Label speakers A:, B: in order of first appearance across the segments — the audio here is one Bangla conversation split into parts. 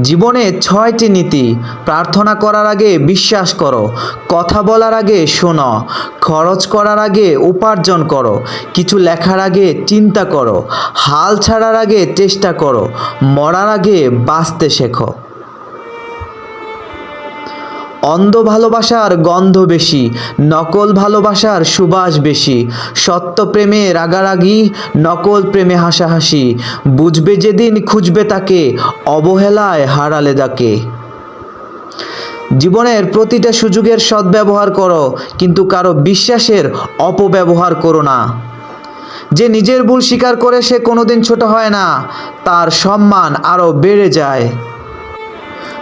A: জীবনে ছয়টি নীতি। প্রার্থনা করার আগে বিশ্বাস করো, কথা বলার আগে শোনো, খরচ করার আগে উপার্জন করো, কিছু লেখার আগে চিন্তা করো, হাল ছাড়ার আগে চেষ্টা করো, মরার আগে বাঁচতে শেখো। অন্ধ ভালোবাসার গন্ধ বেশি, নকল ভালোবাসার সুবাস বেশি। সত্য প্রেমে রাগারাগি, নকল প্রেমে হাসাহাসি। বুঝবে যেদিন খুঁজবে তাকে, অবহেলায় হারালে তাকে জীবনের প্রতিটা সুযোগের সদ্ব্যবহার করো, কিন্তু কারও বিশ্বাসের অপব্যবহার করো না। যে নিজের ভুল স্বীকার করে সে কোনোদিন ছোট হয় না, তার সম্মান আরও বেড়ে যায়।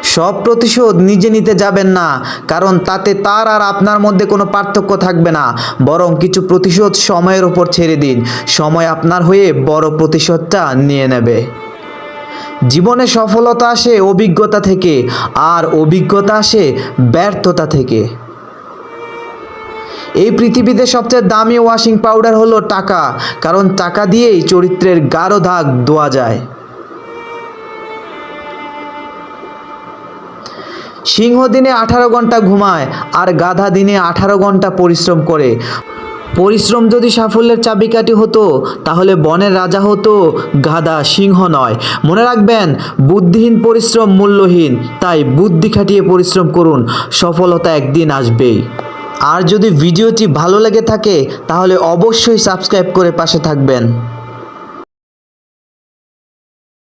A: সব প্রতিশোধ নিজে নিতে যাবেন না, কারণ তাতে তার আর আপনার মধ্যে কোনো পার্থক্য থাকবে না। বরং কিছু প্রতিশোধ সময়ের ওপর ছেড়ে দিন, সময় আপনার হয়ে বড় প্রতিশোধটা নিয়ে নেবে। জীবনে সফলতা আসে অভিজ্ঞতা থেকে, আর অভিজ্ঞতা আসে ব্যর্থতা থেকে। এই পৃথিবীতে সবচেয়ে দামি ওয়াশিং পাউডার হলো টাকা, কারণ টাকা দিয়েই চরিত্রের গাঢ় দাগ ধোয়া যায়। সিংহ দিনে আঠারো ঘণ্টা ঘুমায় আর গাধা দিনে আঠারো ঘণ্টা পরিশ্রম করে। পরিশ্রম যদি সাফল্যের চাবিকাঠি হতো, তাহলে বনের রাজা হতো গাধা সিংহ নয়। মনে রাখবেন, বুদ্ধিহীন পরিশ্রম মূল্যহীন, তাই বুদ্ধি খাটিয়ে পরিশ্রম করুন, সফলতা একদিন আসবেই। আর যদি ভিডিওটি ভালো লেগে থাকে, তাহলে অবশ্যই সাবস্ক্রাইব করে পাশে থাকবেন।